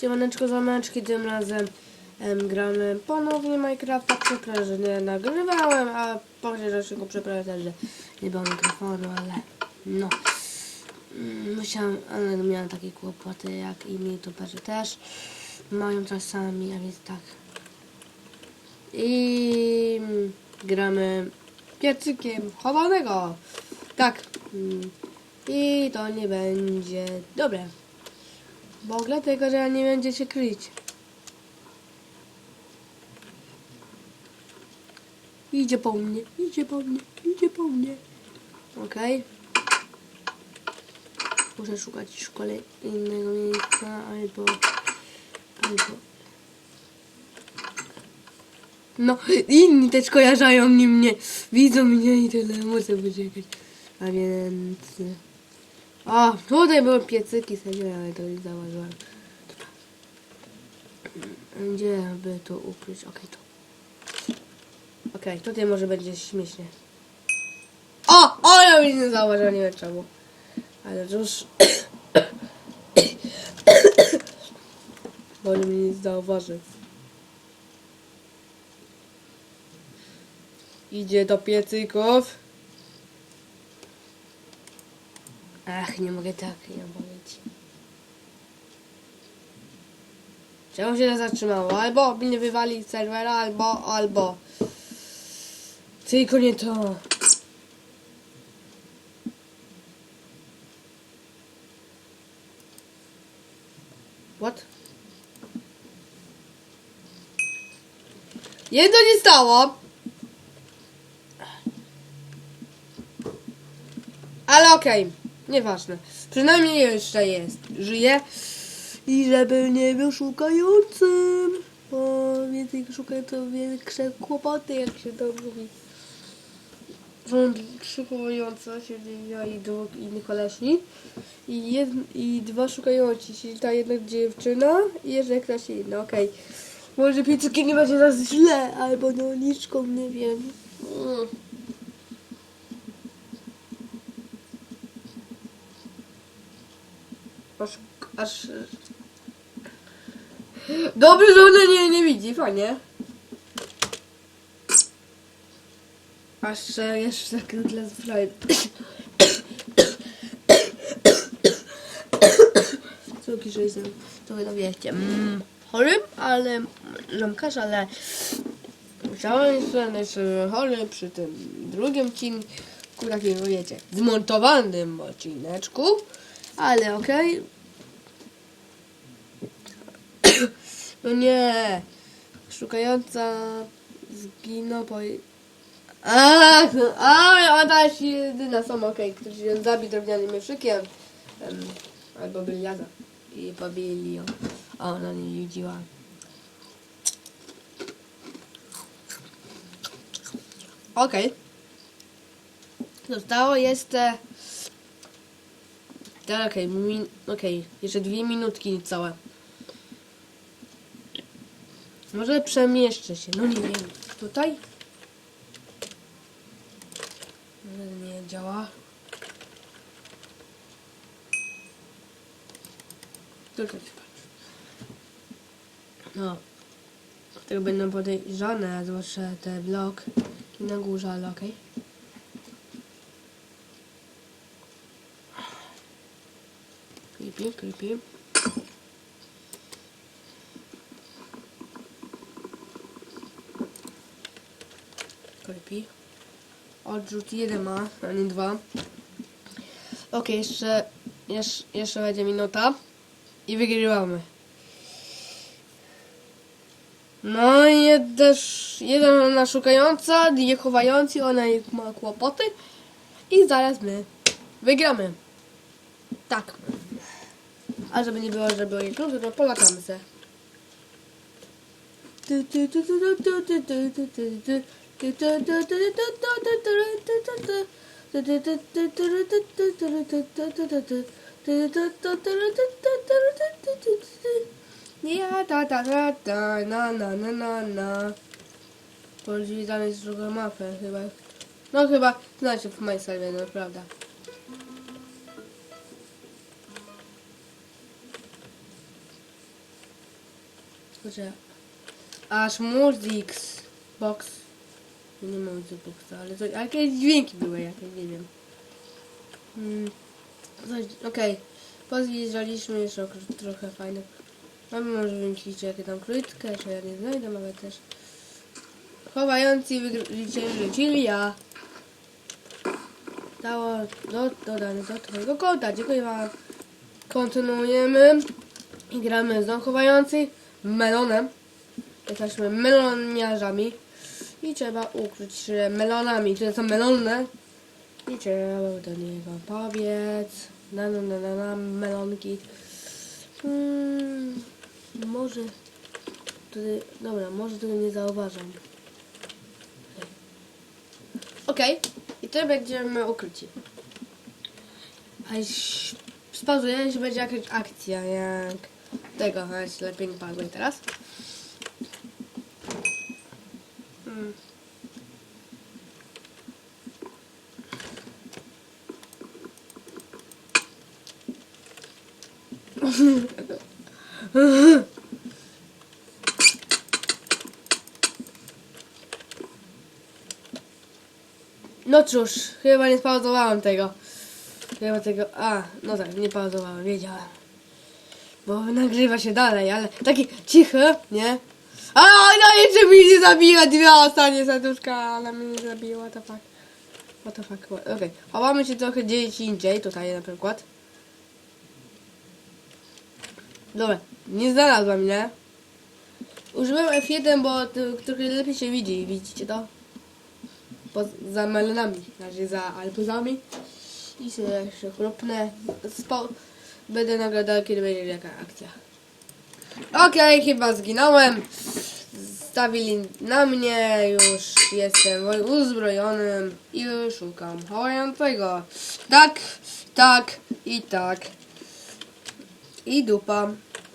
Siemaneczko zameczki, tym razem em, gramy ponownie Minecrafta. Przykro, że nie nagrywałem, a później zresztą przepraszam, że nie było mikrofonu, ale no. Mm, Musiałem, ale miałem takie kłopoty, jak i mi youtuberzy też mają czasami, a więc tak. I gramy piecykiem chowanego. Tak. Mm, I to nie będzie dobre. Bo dlatego, że nie będzie się kryć. Idzie po mnie, idzie po mnie, idzie po mnie. Okej. Muszę szukać szkole innego miejsca albo... albo... No, inni też kojarzają mnie. Widzą mnie i tyle, muszę poczekać. A więc... O, tutaj były piecyki, serio, ale to zauważyłem. Dobra. Gdzie by to ukryć? Okej, tu. Okej, tutaj może będzie śmiesznie. O! O, ja mnie nie zauważyłem, nie wiem czemu. Ale już... Bo mnie nie zauważy. Idzie do piecyków. Ach, nie mogę tak, nie mogę ci. Czemu się zatrzymało? Albo mnie wywali z serwera, albo, albo. Tylko nie to. What? Jedno nie stało. Ale okej, nieważne. Przynajmniej jeszcze jest. Żyje. I żeby nie był szukającym. Bo więcej szuka to większe kłopoty, jak się to mówi. Są trzy chowające, czyli ja i dwóch innych koleśni. I, jed, I dwa szukający, czyli ta jedna dziewczyna i jeszcze ktoś inny, okej. Może piecuki nie będzie nas źle, albo no niczką, nie wiem. Mm. Aż, aż... Dobrze, że ona nie, nie widzi, fajnie. Aż e, jeszcze tak dla. Córki, że jestem trochę, no wiecie, mm, chorym, ale mam kasz, ale musiałem jeszcze chory przy tym drugim odcinku, takim, wiecie, zmontowanym odcineczku, ale okej. No nie. Szukająca zginął po... Ach, a, ona jest jedyna sama, okej, okay, ktoś ją zabił drewnianym mieszykiem. Um, albo byli. I pobili ją. A ona nie widziała. Okej. Okay. Zostało jeszcze... Tak, okej, okay, okej, jeszcze dwie minutki niecałe. Może przemieszczę się, no nie wiem. Tutaj? Nie działa. Tutaj patrz. No. Tego będą podejrzane, zwłaszcza te blok na górze, ale okej. Creepy, creepy. Creepy. Odrzut jeden ma, a nie dwa. Ok, jeszcze, jeszcze, jeszcze będzie minuta. I wygrywamy. No też jeden na szukająca, dwie chowający, ona ma kłopoty. I zaraz my wygramy. Tak. A żeby nie było, żeby oni krótko, to polatamy se. Ja ta ta ta ta na na na na na Polski tam jest druga mapę chyba. No chyba znacie w serwie, no prawda. Kurczę. Aż Muzix Box. Nie ma Music Boxa, ale to jakieś dźwięki były jakieś, nie wiem. Mm. Okej. Pozjeżdżaliśmy jeszcze trochę fajnych. Mamy może wymyślić jakie tam krótkę, czy ja nie znajdę, ale też. Chowający wygrycie czyli ja. Dało do, dodane do twojego konta. Dziękuję wam. Kontynuujemy. I gramy z chowający melonem. Jesteśmy meloniarzami. I trzeba ukryć się melonami, które są melonne. I trzeba do niego powiedz. Na na na na, na melonki. Hmm, może. Tutaj, dobra, może tego nie zauważam. Okej. I to będziemy ukryci. A jeśli spauzuję, jeśli będzie jakaś akcja, jak tego, chodź, lepiej nie paguj teraz. Hmm. No cóż, chyba nie spauzowałem tego. Chyba tego. A, no tak, nie pauzowałem, wiedziałem. Bo nagrywa się dalej, ale taki cichy, nie? A no jeszcze mi nie zabiła dwie ostatnie serduszka, ale mnie nie zabiła, the fuck. What the fuck, okej. Chowamy się trochę gdzieś indziej, tutaj na przykład. Dobra, nie znalazłam, nie? Użyłem F1, bo to trochę lepiej się widzi, widzicie to? Po, za melonami, znaczy za albuzami. I sobie jeszcze chrupnę. Spo... Będę nagadał, kiedy będzie jaka akcja. Okej, chyba zginąłem. Stawili na mnie, już jestem uzbrojonym i szukam chowającego. Tak, tak i tak. I dupa.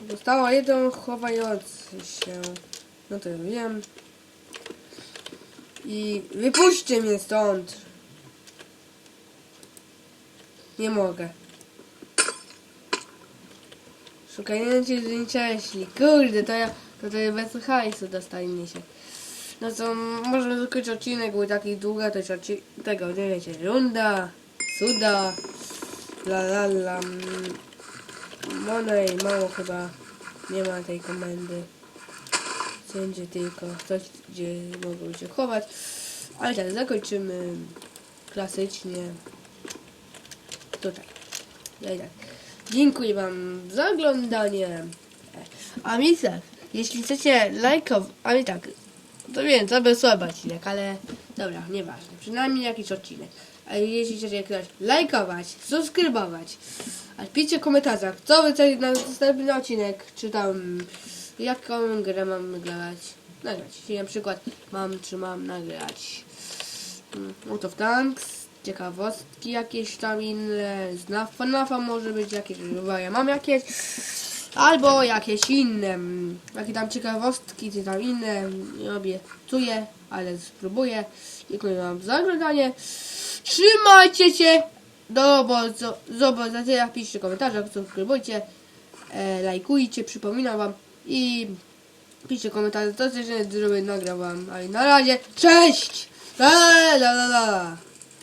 Zostało jeden chowający się. No to ja wiem. I wypuśćcie mnie stąd. Nie mogę. Szukający zniecześli. Kurde, to ja to, to bez hajsu dostanie się. No co, można zakończyć odcinek, był taki długa, to odci- tego, nie wiecie, runda, cuda, la la la, mm, Monej, mało chyba, nie ma tej komendy. Wszędzie tylko coś, gdzie mogą się chować. Ale tak, zakończymy klasycznie tutaj. Ja i tak. Dziękuję Wam za oglądanie. A mi tak, jeśli chcecie lajkować, a mi tak, to wiem, to by słaby odcinek, ale dobra, nieważne. Przynajmniej jakiś odcinek. A jeśli chcecie jakoś lajkować, subskrybować, a piszcie w komentarzach, co wy chcecie na następny odcinek, czy tam jaką grę mam nagrać. Nagrać. Jeśli na przykład mam, czy mam nagrać mm, Out of Tanks, ciekawostki jakieś tam inne, z NAF- FNAFa może być jakieś, chyba ja mam jakieś, albo jakieś inne, jakie tam ciekawostki, czy tam inne, nie obiecuję, ale spróbuję. Dziękuję Wam za oglądanie. Trzymajcie się! Do zobaczenia, piszcie w komentarzach, subskrybujcie, e, lajkujcie, przypominam Wam i piszcie komentarze, co chcecie, żeby nagrał Wam. Ale na razie, cześć! La la la la!